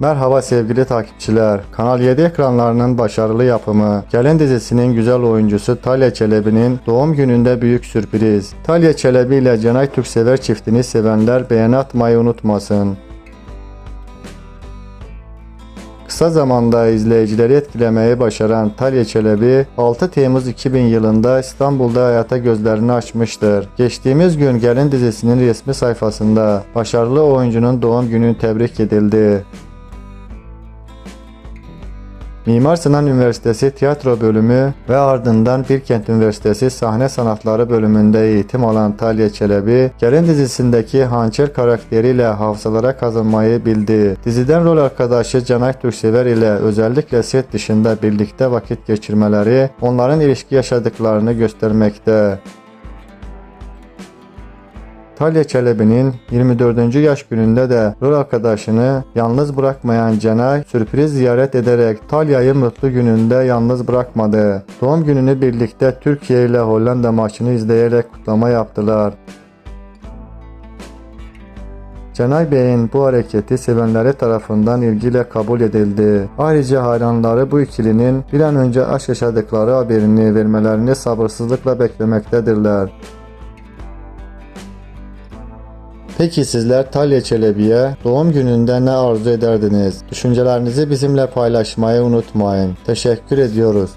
Merhaba sevgili takipçiler. Kanal 7 ekranlarının başarılı yapımı Gelin dizisinin güzel oyuncusu Talya Çelebi'nin doğum gününde büyük sürpriz. Talya Çelebi ile Cenay Türksever çiftini sevenler beğeni atmayı unutmasın. Kısa zamanda izleyicileri etkilemeyi başaran Talya Çelebi 6 Temmuz 2000 yılında İstanbul'da hayata gözlerini açmıştır. Geçtiğimiz gün Gelin dizisinin resmi sayfasında başarılı oyuncunun doğum günü tebrik edildi. Mimar Sinan Üniversitesi Tiyatro Bölümü ve ardından Bilkent Üniversitesi Sahne Sanatları bölümünde eğitim alan Talya Çelebi, Gelin dizisindeki hançer karakteriyle hafızalara kazanmayı bildi. Diziden rol arkadaşı Canay Türksever ile özellikle set dışında birlikte vakit geçirmeleri onların ilişki yaşadıklarını göstermekte. Talya Çelebi'nin 24. yaş gününde de rol arkadaşını yalnız bırakmayan Cenay sürpriz ziyaret ederek Talya'yı mutlu gününde yalnız bırakmadı. Doğum gününü birlikte Türkiye ile Hollanda maçını izleyerek kutlama yaptılar. Cenay Bey'in bu hareketi sevenleri tarafından ilgiyle kabul edildi. Ayrıca hayranları bu ikilinin bir an önce aşk yaşadıkları haberini vermelerini sabırsızlıkla beklemektedirler. Peki sizler Talya Çelebi'ye doğum gününde ne arzu ederdiniz? Düşüncelerinizi bizimle paylaşmayı unutmayın. Teşekkür ediyoruz.